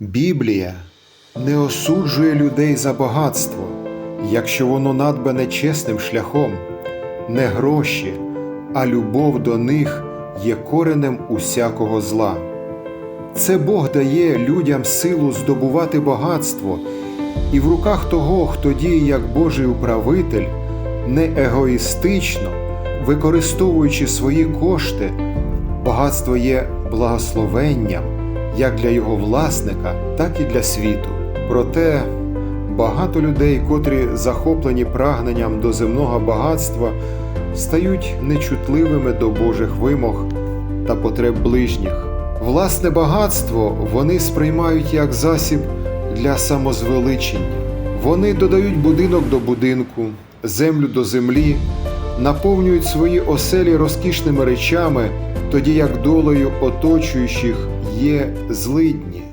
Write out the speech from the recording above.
Біблія не осуджує людей за багатство, якщо воно надбане чесним шляхом, не гроші, а любов до них є коренем усякого зла. Це Бог дає людям силу здобувати багатство, і в руках того, хто діє як Божий управитель, не егоїстично, використовуючи свої кошти, багатство є благословенням як для його власника, так і для світу. Проте багато людей, котрі захоплені прагненням до земного багатства, стають нечутливими до Божих вимог та потреб ближніх. Власне багатство вони сприймають як засіб для самозвеличення. Вони додають будинок до будинку, землю до землі, наповнюють свої оселі розкішними речами, тоді як долею оточуючих є злидні.